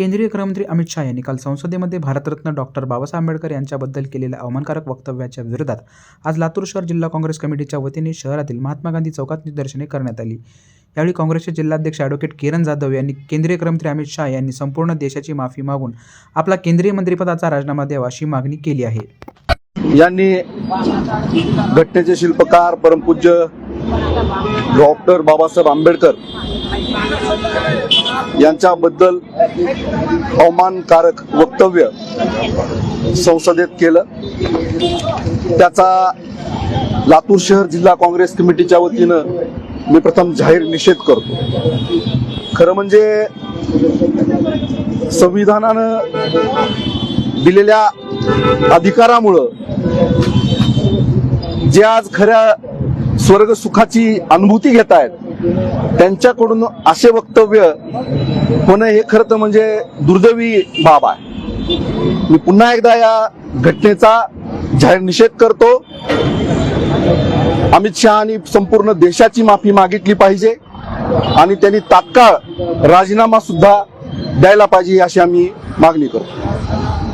केंद्रीय गृहमंत्री अमित शहा यांनी काल संसदेमध्ये भारतरत्न डॉक्टर बाबासाहेब आंबेडकर यांच्याबद्दल केलेल्या अवमानकारक वक्तव्याच्या विरोधात आज लातूर शहर जिल्हा काँग्रेस कमिटीच्या वतीने शहरातील महात्मा गांधी चौकात निदर्शने करण्यात आली. यावेळी काँग्रेसचे जिल्हाध्यक्ष ॲडव्होकेट किरण जाधव यांनी केंद्रीय गृहमंत्री अमित शहा यांनी संपूर्ण देशाची माफी मागून आपला केंद्रीय मंत्रिपदाचा राजीनामा द्यावा अशी मागणी केली आहे. यांनी घटनेचे शिल्पकार परमपूज्य डॉक्टर बाबासाहेब आंबेडकर यांच्याबद्दल अवमानकारक वक्तव्य संसदेत केलं. त्याचा लातूर शहर जिल्हा काँग्रेस कमिटीच्या वतीनं मी प्रथम जाहीर निषेध करतो. खरं म्हणजे संविधानानं दिलेल्या अधिकारामुळं जे आज खऱ्या स्वर्ग सुखाची अनुभूती घेत आहेत त्यांच्याकडून असे वक्तव्य होणं हे खरं तर म्हणजे दुर्दैवी बाब आहे. मी पुन्हा एकदा या घटनेचा जाहीर निषेध करतो. अमित शहानी संपूर्ण देशाची माफी मागितली पाहिजे आणि त्यांनी तात्काळ राजीनामा सुद्धा द्यायला पाहिजे अशी आम्ही मागणी करतो.